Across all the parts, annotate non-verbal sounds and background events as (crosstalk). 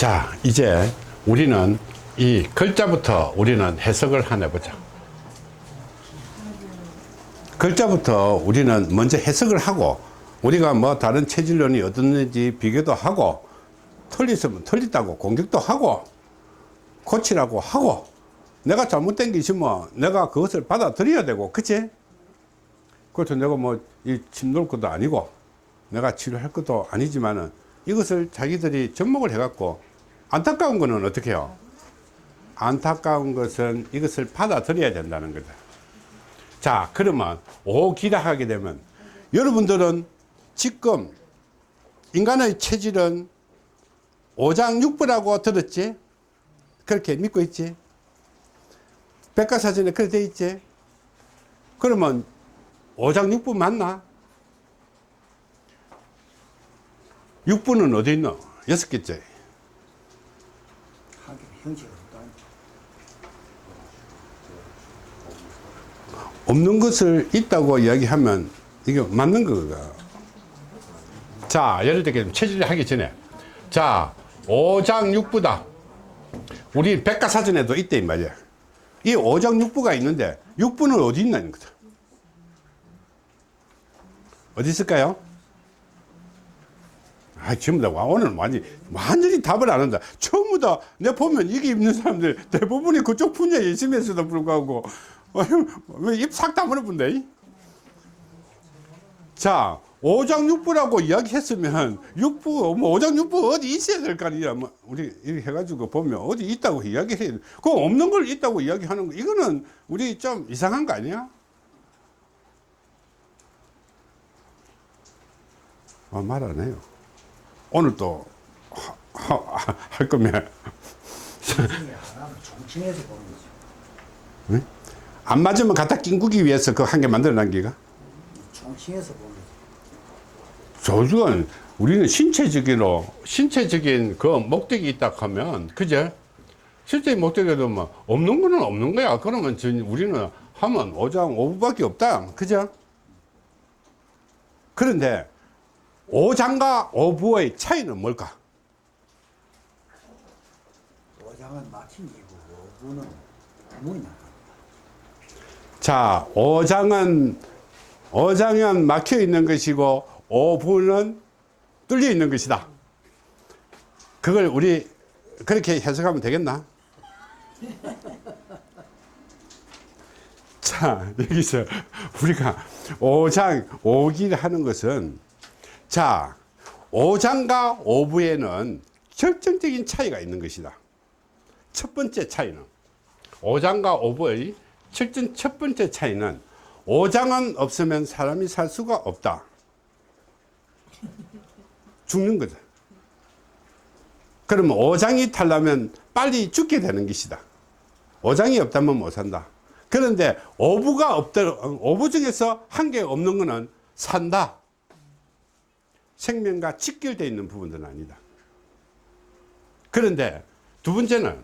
자, 이제 우리는 이 글자부터 우리는 해석을 하나 해보자. 글자부터 우리는 먼저 해석을 하고 우리가 뭐 다른 체질론이 어떻는지 비교도 하고 틀렸으면 틀렸다고 공격도 하고 고치라고 하고 내가 잘못된 게 있으면 내가 그것을 받아들여야 되고 그치? 그렇죠 내가 뭐 이침 놓을 것도 아니고 내가 치료할 것도 아니지만은 이것을 자기들이 접목을 해갖고 안타까운 거는 어떻게 해요? 안타까운 것은 이것을 받아들여야 된다는 거다. 자, 그러면 오기라 하게 되면 여러분들은 지금 인간의 체질은 오장육부라고 들었지? 그렇게 믿고 있지? 백과사전에 그렇게 돼 있지? 그러면 오장육부 맞나? 육부는 어디 있노? 여섯 개째. 없는 것을 있다고 이야기하면 이게 맞는 거가. 자, 예를 들게 체질을 하기 전에. 자, 오장육부다. 우리 백과사전에도 있대, 이 말이야. 이 오장육부가 있는데, 육부는 어디 있나는 거다. 어디 있을까요? 아, 전부 다, 와, 오늘 완전히, 완전히 답을 안 한다. 전부 다, 내가 보면 이게 입는 사람들 대부분이 그쪽 분야에 열심히 했어도 불구하고, (laughs) 왜입싹 다물어 본데? 자, 오장육부라고 이야기했으면, 육부, 뭐, 오장육부 어디 있어야 될 거 아니야. 뭐, 우리 이렇게 해가지고 보면 어디 있다고 이야기해야 돼. 그 없는 걸 있다고 이야기하는 거, 이거는 우리 좀 이상한 거 아니야? 아, 말 안 해요. 오늘 또, 하, 하, 할 거면, 정치에서 보는 거죠. 안 맞으면 갖다 낑구기 위해서 그 한 개 만들어 난 기가? 정치에서 보는 거죠. 조직은 우리는 신체적으로 신체적인 그 목적이 있다 하면 그제 실제 목적에도 뭐 없는 거는 없는 거야 그러면 전 우리는 하면 오장 오부밖에 없다 그죠 그런데 오장과 오부의 차이는 뭘까 오장은 막힌 기고 오부는 나. 자 오장은 오장은 막혀 있는 것이고 오부는 뚫려 있는 것이다 그걸 우리 그렇게 해석하면 되겠나? (laughs) 자, 여기서 우리가 오장, 오기를 하는 것은 자, 오장과 오부에는 결정적인 차이가 있는 것이다. 첫 번째 차이는 오장과 오부의 철전 첫 번째 차이는 오장은 없으면 사람이 살 수가 없다. 죽는 거죠. 그러면 오장이 탈라면 빨리 죽게 되는 것이다. 오장이 없다면 못 산다. 그런데 오부가 없다, 오부 중에서 한 개 없는 거는 산다. 생명과 직결되어 있는 부분들은 아니다. 그런데 두 번째는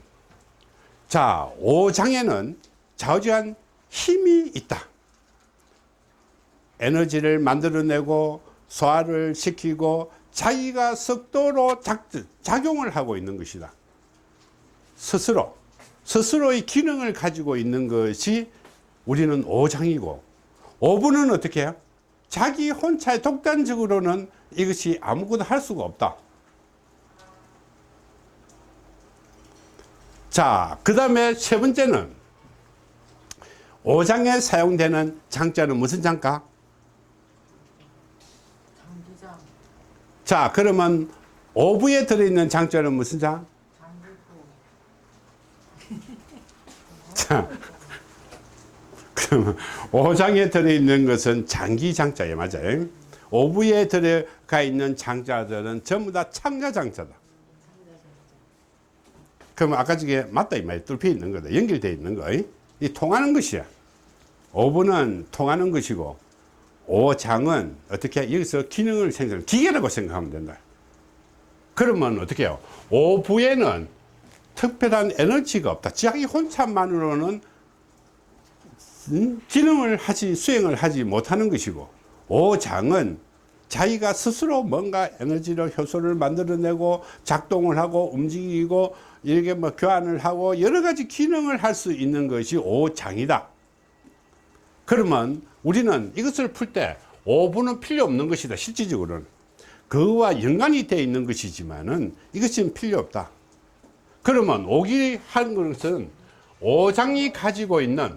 자, 오장에는 좌우지간 힘이 있다. 에너지를 만들어내고 소화를 시키고 자기가 속도로 작, 작용을 하고 있는 것이다. 스스로 스스로의 기능을 가지고 있는 것이 우리는 오장이고 오부는 어떻게 해요? 자기 혼자 독단적으로는 이것이 아무것도 할 수가 없다. 자, 그 다음에 세 번째는 오장에 사용되는 장자는 무슨 장가? 장기장, 자, 그러면 오부에 들어있는 장자는 무슨 장? 자, 그러면 오장에 들어있는 것은 장기장자에 맞아요. 오부에 들어가 있는 장자들은 전부 다 창자 장자다. 그러면 아까 저게 맞다 이 말이야. 뚫혀 있는 거다. 연결되어 있는 거. 이 통하는 것이야. 오부는 통하는 것이고 오장은 어떻게 해? 여기서 기능을 생성, 기계라고 생각하면 된다. 그러면 어떻게 해요? 오부에는 특별한 에너지가 없다. 자기 혼자만으로는 음, 기능을 하지 수행을 하지 못하는 것이고 오장은 자기가 스스로 뭔가 에너지를 효소를 만들어내고 작동을 하고 움직이고 이렇게 뭐 교환을 하고 여러 가지 기능을 할 수 있는 것이 오장이다. 그러면 우리는 이것을 풀 때 오분은 필요 없는 것이다. 실질적으로는 그와 연관이 되어 있는 것이지만은 이것은 필요 없다. 그러면 오기 한 것은 오장이 가지고 있는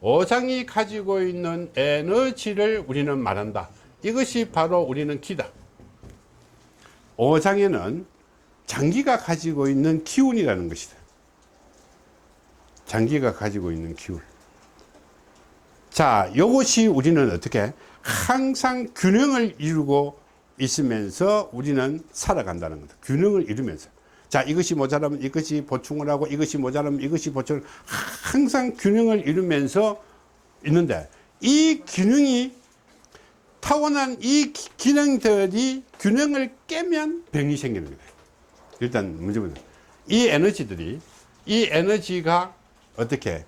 오장이 가지고 있는 에너지를 우리는 말한다. 이것이 바로 우리는 기다. 오장에는 장기가 가지고 있는 기운이라는 것이다. 장기가 가지고 있는 기운. 자, 이것이 우리는 어떻게 항상 균형을 이루고 있으면서 우리는 살아간다는 거다. 균형을 이루면서. 자, 이것이 모자라면 이것이 보충을 하고 이것이 모자라면 이것이 보충을 항상 균형을 이루면서 있는데 이 균형이 타고난 이 기- 기능들이 균형을 깨면 병이 거예요. 일단 문제는 이 에너지들이 이 에너지가 어떻게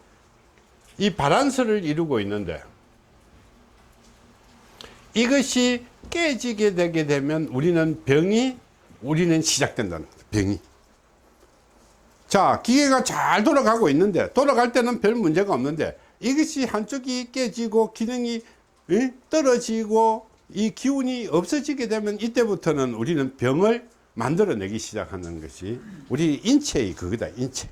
이 바란스를 이루고 있는데 이것이 깨지게 되게 되면 우리는 병이 우리는 시작된다는 거죠. 병이. 자, 기계가 잘 돌아가고 있는데 돌아갈 때는 별 문제가 없는데 이것이 한쪽이 깨지고 기능이 예? 떨어지고 이 기운이 없어지게 되면 이때부터는 우리는 병을 만들어내기 시작하는 것이 우리 인체의 그거다, 인체.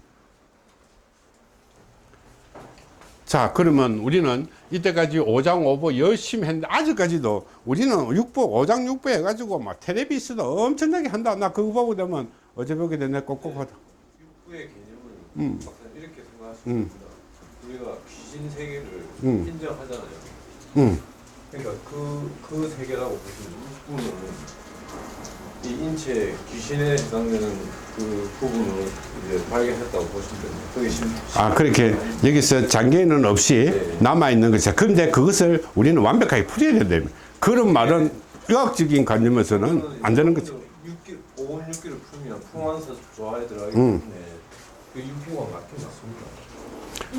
자, 그러면 우리는 이때까지 오장 오보 열심히 했는데 아직까지도 우리는 육보, 오장 육보 해가지고 막 텔레비스도 엄청나게 한다. 나 그거 보고 되면 어제 보게 되네 꼭꼭하다. 육부의 개념을 음. 이렇게 생각하시면 음. 우리가 귀신 세계를 음. 인정하잖아요. 응, 그러니까 그, 그 세계라고 보시면 육부는 이 인체 귀신에 해당되는 그 부분을 이제 발견했다고 보시면 됩니다. 그게 심, 아, 그렇게 여기서 장애인은 없이 네. 남아 있는 것이야. 그런데 그것을 우리는 완벽하게 풀어야 된다. 그런 말은 의학적인 관점에서는 안 되는 거죠. 육기, 오온 육기를 풀면 풍환사 조화에 들어가기 음. 때문에 그 육부가 맞긴 맞습니다.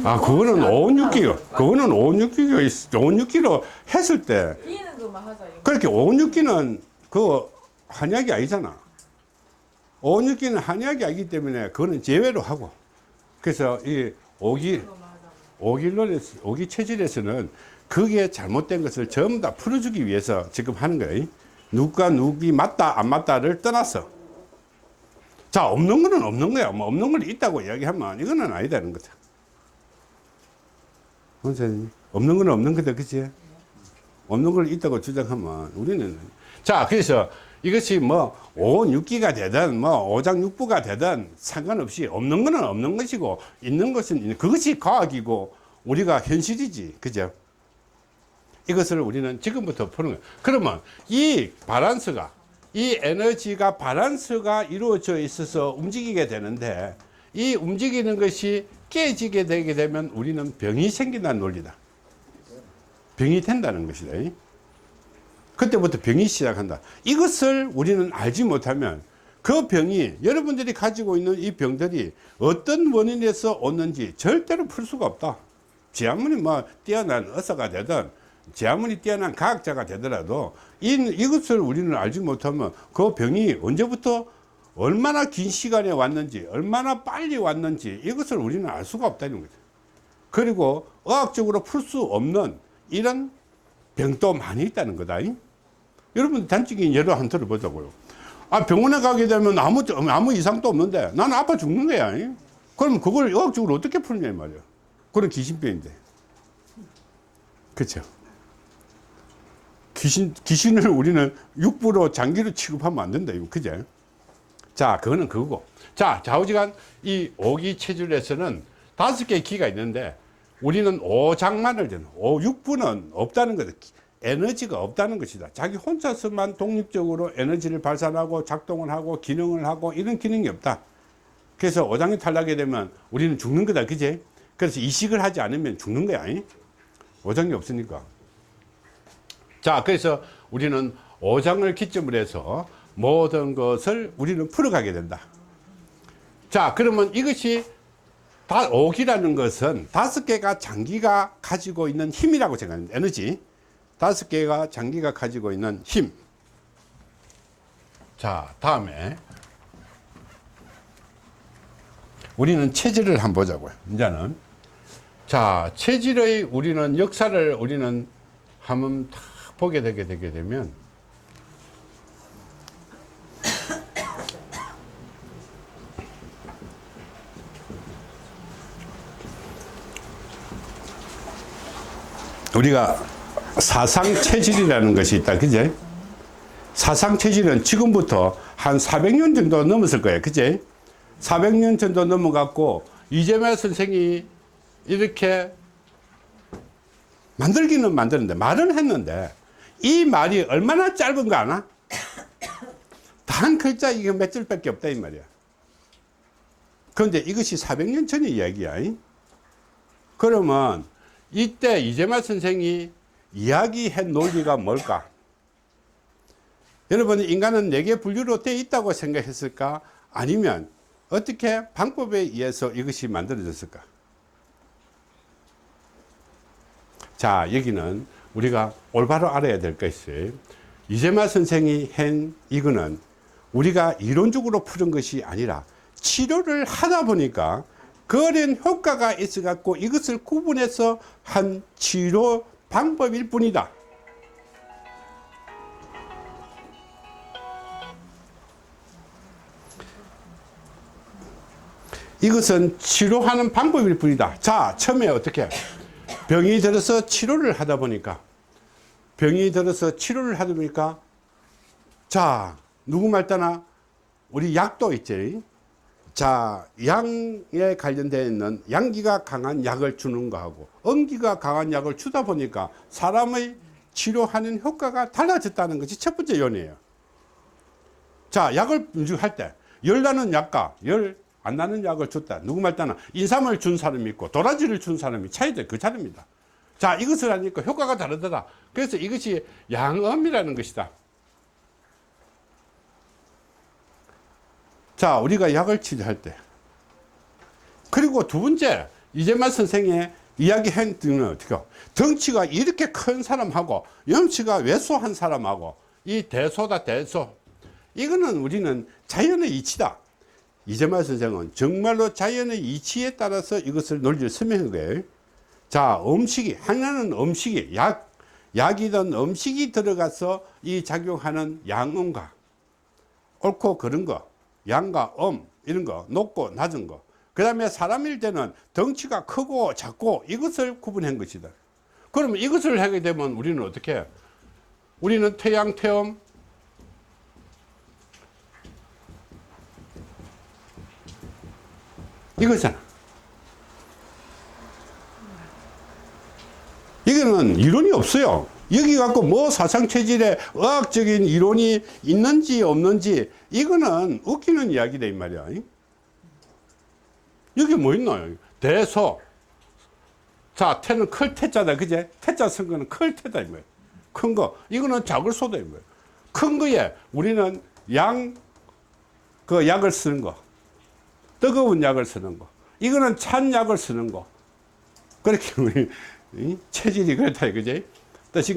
아, 그거는 오온육기요. 그거는 오온육기가 있, 오온육기로 했을 때 끼는 것만 하자. 이거. 그렇게 오온육기는 그 한약이 아니잖아. 오온육기는 한약이 아니기 때문에 그거는 제외로 하고. 그래서 이 오기 그것만 하자. 오길론에서 오기 체질에서는 그게 잘못된 것을 전부 다 풀어주기 위해서 지금 하는 거예요. 누가 누기 맞다 안 맞다를 떠나서. 자 없는 거는 없는 거야. 뭐 없는 걸 있다고 이야기하면 이거는 아니다는 거죠. 선생님 없는 건 없는 거다, 그치? 없는 걸 있다고 주장하면 우리는 자 그래서 이것이 뭐 오육기가 되든 뭐 오장육부가 되든 상관없이 없는 거는 없는 것이고 있는 것은 있는 그것이 과학이고 우리가 현실이지 그죠? 이것을 우리는 지금부터 푸는 거예요. 그러면 이 바란스가 이 에너지가 바란스가 이루어져 있어서 움직이게 되는데 이 움직이는 것이 깨지게 되게 되면 우리는 병이 생긴다는 논리다. 병이 된다는 것이다. 그때부터 병이 시작한다. 이것을 우리는 알지 못하면 그 병이 여러분들이 가지고 있는 이 병들이 어떤 원인에서 오는지 절대로 풀 수가 없다. 지 아무리 뭐 뛰어난 의사가 되든 지 아무리 뛰어난 과학자가 되더라도 이, 이것을 우리는 알지 못하면 그 병이 언제부터 얼마나 긴 시간에 왔는지 얼마나 빨리 왔는지 이것을 우리는 알 수가 없다는 거죠. 그리고 의학적으로 풀 수 없는 이런 병도 많이 있다는 거다. 여러분 단적인 예로 한 들어보자고요. 아 병원에 가게 되면 아무 아무 이상도 없는데 나는 아파 죽는 거야. 그럼 그걸 의학적으로 어떻게 풀냐 이 말이야. 그런 귀신병인데. 그렇죠. 귀신 귀신을 우리는 육부로 장기로 취급하면 안 된다. 이거 그죠? 자, 그거는 그거고. 자, 좌우지간 이 오기 체질에서는 다섯 개의 기가 있는데 우리는 오장만을 되는 오 육부는 없다는 거다. 에너지가 없다는 것이다. 자기 혼자서만 독립적으로 에너지를 발산하고 작동을 하고 기능을 하고 이런 기능이 없다. 그래서 오장이 탈락이 되면 우리는 죽는 거다. 그제? 그래서 이식을 하지 않으면 죽는 거야. 이? 오장이 없으니까. 자, 그래서 우리는 오장을 기점으로 해서 모든 것을 우리는 풀어가게 된다. 자, 그러면 이것이 다 오기라는 것은 다섯 개가 장기가 가지고 있는 힘이라고 생각합니다. 에너지. 다섯 개가 장기가 가지고 있는 힘. 자, 다음에 우리는 체질을 한번 보자고요. 이제는 자, 체질의 우리는 역사를 우리는 한번 딱 보게 되게 되게 되면 우리가 사상 체질이라는 것이 있다. 그제? 사상 체질은 지금부터 한 400년 정도 넘었을 거예요. 그제? 400년 정도 넘어갔고 이재명 선생이 이렇게 만들기는 만드는데 말은 했는데 이 말이 얼마나 짧은 거 아나? 단 글자 이게 몇 줄밖에 없다 이 말이야. 그런데 이것이 400년 전의 이야기야. 이? 그러면 이때 이재만 선생이 이야기한 논리가 뭘까? 여러분 인간은 네개 분류로 되어 있다고 생각했을까? 아니면 어떻게 방법에 의해서 이것이 만들어졌을까? 자, 여기는 우리가 올바로 알아야 될 것이 이재마 선생이 한 이거는 우리가 이론적으로 푸는 것이 아니라 치료를 하다 보니까 그런 효과가 있어 갖고 이것을 구분해서 한 치료 방법일 뿐이다. 이것은 치료하는 방법일 뿐이다. 자, 처음에 어떻게? 병이 들어서 치료를 하다 보니까, 병이 들어서 치료를 하다 보니까, 자, 누구 말따나 우리 약도 있지. 자, 양에 관련되어 있는 양기가 강한 약을 주는 거하고, 음기가 강한 약을 주다 보니까 사람의 치료하는 효과가 달라졌다는 것이 첫 번째 요인이에요. 자, 약을 할 때, 열 나는 약과 열 안 나는 약을 줬다. 누구 말 따나 인삼을 준 사람이 있고 도라지를 준 사람이 차이돼 그 차례입니다. 자, 이것을 하니까 효과가 다르더라. 그래서 이것이 양음이라는 것이다. 자, 우리가 약을 치료할 때. 그리고 두 번째, 이재만 선생의 이야기한 등은 어떻게, 덩치가 이렇게 큰 사람하고, 염치가 왜소한 사람하고, 이 대소다, 대소. 이거는 우리는 자연의 이치다. 이재만 선생은 정말로 자연의 이치에 따라서 이것을 논리를 설명한 거예요. 자, 음식이, 하나는 음식이, 약, 약이든 음식이 들어가서 이 작용하는 양음과 옳고 그른 거, 양과 음, 이런 거, 높고 낮은 거. 그 다음에 사람일 때는 덩치가 크고 작고 이것을 구분한 것이다. 그러면 이것을 하게 되면 우리는 어떻게 해? 우리는 태양, 태음, 이거잖아. 이거는 이론이 없어요. 여기 갖고 뭐 사상 체질에 의학적인 이론이 있는지 없는지 이거는 웃기는 이야기다 이 말이야. 여기 뭐 있나요? 대소. 자, 태는 클 태자다. 그제? 태자 쓴 거는 클 태다 이 말이야. 큰 거. 이거는 작을 소다 이 말이야. 큰 거에 우리는 양, 그 약을 쓰는 거. 뜨거운 약을 쓰는 거. 이거는 찬 약을 쓰는 거. 그렇게 우리 이? 체질이 그렇다 그지?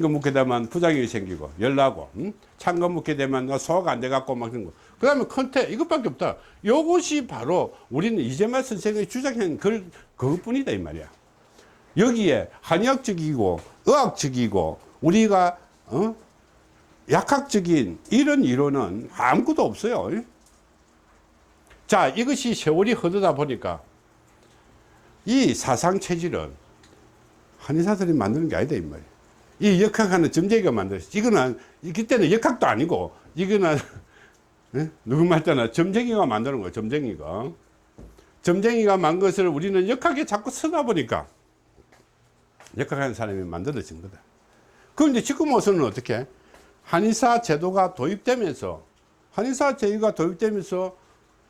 거 먹게 되면 부작용이 생기고 열나고 응? 찬거 먹게 되면 소화가 안 돼갖고 막 그런 거. 그 다음에 컨테 이것밖에 없다. 요것이 바로 우리는 이재만 선생의 주장한 그, 그것뿐이다 이 말이야. 여기에 한의학적이고 의학적이고 우리가 어? 약학적인 이런 이론은 아무것도 없어요. 자, 이것이 세월이 흐르다 보니까 이 사상 체질은 한의사들이 만드는 게 아니다, 이 말이야. 이 역학하는 점쟁이가 만들었어. 이거는, 그때는 역학도 아니고, 이거는, (laughs) 예? 누구 말잖아. 점쟁이가 만드는 거야, 점쟁이가. 점쟁이가 만 것을 우리는 역학에 자꾸 쓰다 보니까, 역학하는 사람이 만들어진 거다. 그런데 지금 와서는 어떻게? 한의사 제도가 도입되면서, 한의사 제도가 도입되면서,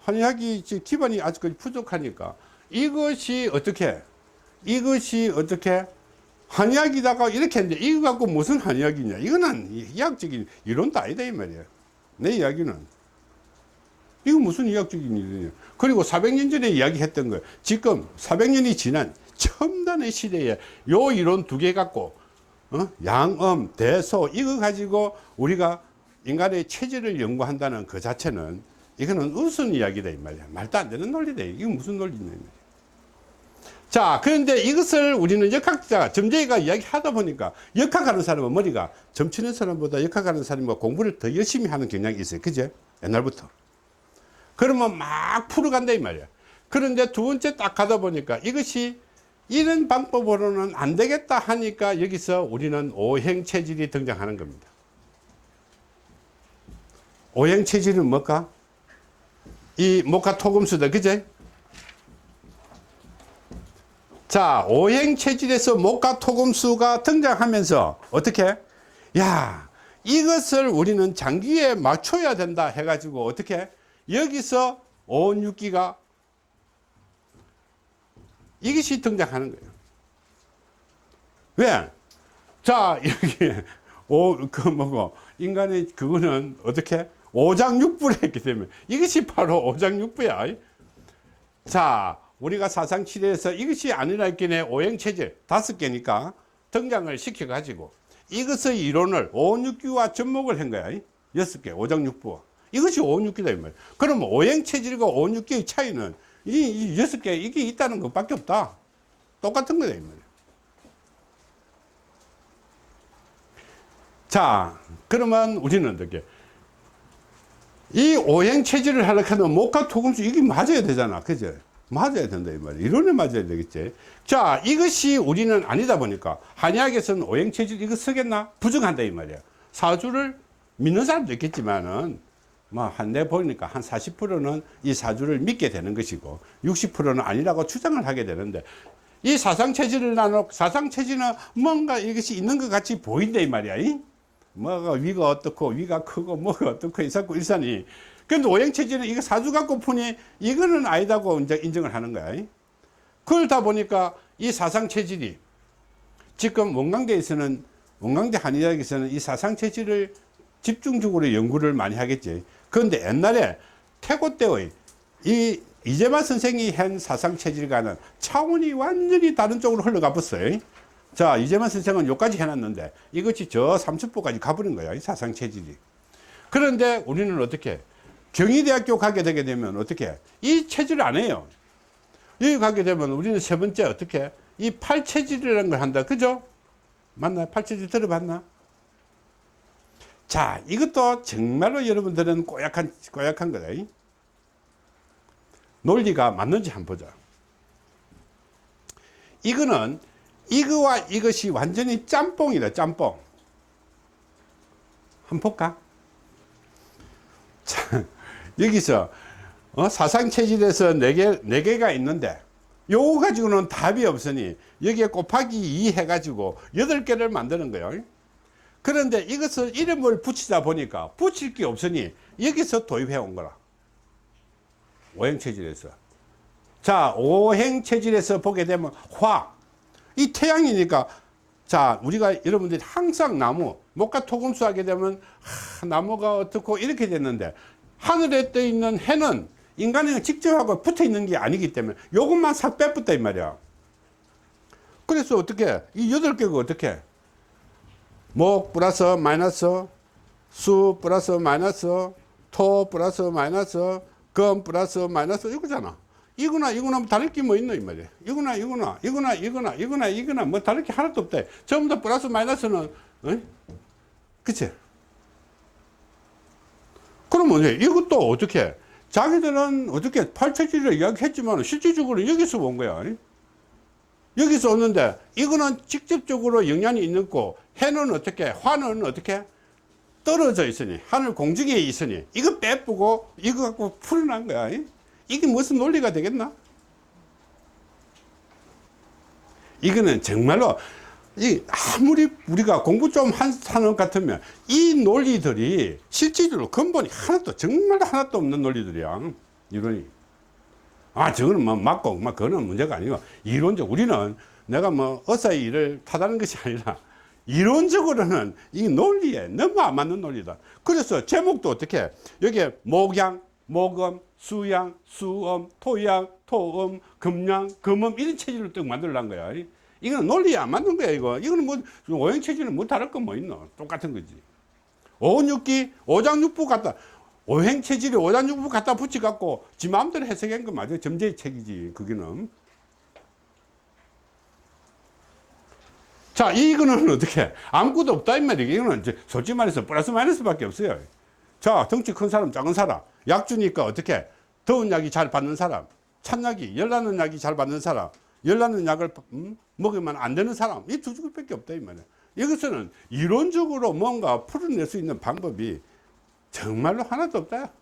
한의학이 기반이 아직까지 부족하니까 이것이 어떻게 이것이 어떻게 한의학이다가 이렇게 했는데 이거 갖고 무슨 한의학이냐 이거는 이학적인 이론도 아니다 이 말이야 내 이야기는 이거 무슨 이학적인 이론이야 그리고 400년 전에 이야기했던 거 지금 400년이 지난 첨단의 시대에 요 이론 두 개 갖고 어? 양음 대소 이거 가지고 우리가 인간의 체질을 연구한다는 그 자체는 이거는 우스운 이야기다 이 말이야. 말도 안 되는 논리다. 이게 무슨 논리냐. 자, 그런데 이것을 우리는 역학자, 점쟁이가 이야기하다 보니까 역학하는 사람은 머리가 점치는 사람보다 역학하는 사람이 공부를 더 열심히 하는 경향이 있어요. 그제? 옛날부터. 그러면 막 풀어간다 이 말이야. 그런데 두 번째 딱 가다 보니까 이것이 이런 방법으로는 안 되겠다 하니까 여기서 우리는 오행 체질이 등장하는 겁니다. 오행 체질은 뭘까? 이 목화 토금수다, 그제? 자, 오행 체질에서 목화 토금수가 등장하면서 어떻게? 야, 이것을 우리는 장기에 맞춰야 된다 해가지고 어떻게? 여기서 오운육기가 이것이 등장하는 거예요. 왜? 자, 여기, (laughs) 오, 그 뭐고, 인간의 그거는 어떻게? 오장육부를 했기 때문에 이것이 바로 오장육부야. 자, 우리가 사상치레에서 이것이 아니라 했기에 오행체제 다섯 개니까 등장을 시켜가지고 이것의 이론을 오육규와 접목을 한 거야. 여섯 개, 오장육부. 이것이 오육규다, 이 말이야. 그럼 오행체질과 오육규의 차이는 이, 이 여섯 개, 이게 있다는 것밖에 없다. 똑같은 거다, 이 말이야. 자, 그러면 우리는 어떻게? 이 오행 체질을 하려고 하면 목과 토금수 이게 맞아야 되잖아. 그죠? 맞아야 된다, 이 말이야. 이론에 맞아야 되겠지. 자, 이것이 우리는 아니다 보니까 한의학에서는 오행 체질 이거 쓰겠나? 부정한다, 이 말이야. 사주를 믿는 사람도 있겠지만은 뭐, 한, 내 보니까 한 40%는 이 사주를 믿게 되는 것이고, 60%는 아니라고 주장을 하게 되는데, 이 사상 체질을 나눠, 사상 체질은 뭔가 이것이 있는 것 같이 보인다, 이 말이야. 이? 뭐가 위가 어떻고, 위가 크고, 뭐가 어떻고, 이사고 일산이. 근데 오행체질은 이거 사주 갖고 푸니, 이거는 아니다고 이제 인정을 하는 거야. 이? 그러다 보니까 이 사상체질이 지금 원광대에서는, 원광대 한의학에서는 이 사상체질을 집중적으로 연구를 많이 하겠지. 그런데 옛날에 태고 때의 이 이재만 선생이 한 사상체질과는 차원이 완전히 다른 쪽으로 흘러가 봤어요. 자, 이재만 선생은 여기까지 해놨는데 이것이 저 삼천포까지 가버린 거야, 이 사상 체질이. 그런데 우리는 어떻게? 경희대학교 가게 되게 되면 어떻게? 이 체질을 안 해요. 여기 가게 되면 우리는 세 번째 어떻게? 이 팔체질이라는 걸 한다. 그죠? 맞나요? 팔체질 들어봤나? 자, 이것도 정말로 여러분들은 꼬약한, 꼬약한 거다. 이. 논리가 맞는지 한번 보자. 이거는 이거와 이것이 완전히 짬뽕이다, 짬뽕. 한번 볼까? 자, 여기서 어, 사상체질에서 네 개, 네 개가 있는데 요거 가지고는 답이 없으니 여기에 곱하기 2 해가지고 여덟 개를 만드는 거예요. 그런데 이것을 이름을 붙이다 보니까 붙일 게 없으니 여기서 도입해 온 거라. 오행체질에서. 자, 오행체질에서 보게 되면 화. 이 태양이니까 자, 우리가 여러분들이 항상 나무, 목과 토금수 하게 되면 하, 나무가 어떻고 이렇게 됐는데 하늘에 떠 있는 해는 인간이랑 직접하고 붙어 있는 게 아니기 때문에 요것만 싹 빼붙다 이 말이야. 그래서 어떻게 이 여덟 개가 어떻게 목 플러스 마이너스 수 플러스 마이너스 토 플러스 마이너스 금 플러스 마이너스 이거잖아. 이거나 이거나 뭐 다를 게 뭐 있노 이 말이야. 이거나 이거나 이거나 이거나 이거나 이거나 뭐 다를 게 하나도 없다. 전부 다 플러스 마이너스는 어? 그치? 그러면 이것도 어떻게 자기들은 어떻게 팔체질을 이야기했지만 실질적으로 여기서 온 거야. 여기서 오는데 이거는 직접적으로 영향이 있는 거 해는 어떻게 화는 어떻게 떨어져 있으니 하늘 공중에 있으니 이거 빼쁘고 이거 갖고 풀어난 거야 이게 무슨 논리가 되겠나? 이거는 정말로 이 아무리 우리가 공부 좀 한 사람 같으면 이 논리들이 실질적으로 근본이 하나도 정말 하나도 없는 논리들이야. 이론이. 아, 저거는 뭐 맞고, 막 그거는 문제가 아니고, 이론적, 우리는 내가 뭐, 어사의 일을 타다는 것이 아니라, 이론적으로는 이 논리에 너무 안 맞는 논리다. 그래서 제목도 어떻게, 여기에 목양, 목음, 수양, 수음, 토양, 토음, 금양, 금음, 이런 체질을 딱 만들어낸 거야. 이거는 논리에 안 맞는 거야, 이거. 이거는 뭐, 오행 체질은 뭐 다를 건뭐 있노? 똑같은 거지. 오은육기 오장육부 갖다 오행 체질이 오장육부 갖다 붙여 갖고 지 마음대로 해석한 거 맞아요. 점제의 책이지 그기는. 자 이거는 (laughs) 어떻게 아무것도 없다 이 말이에요. 이거는 이제 솔직히 말해서 플러스 마이너스밖에 없어요. 자 덩치 큰 사람 작은 사람 약 주니까 어떻게 더운 약이 잘 받는 사람 찬약이 열나는 약이 잘 받는 사람 열나는 약을 음, 먹으면 안 되는 사람 이 두 줄밖에 없다 이 말이에요. 이것은 이론적으로 뭔가 풀어낼 수 있는 방법이 정말로 하나도 없다.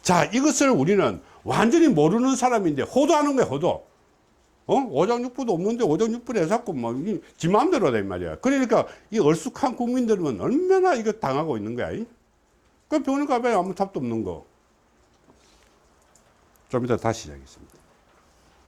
자, 이것을 우리는 완전히 모르는 사람인데 호도하는 거야, 호도. 어? 오장육부도 없는데 오장육부를 해갖고 뭐, 이- 지 마음대로 이 말이야. 그러니까 이 얼쑥한 국민들은 얼마나 이거 당하고 있는 거야. 이? 그 병원에 가봐야 아무 답도 없는 거. 좀 이따 다시 시작하겠습니다.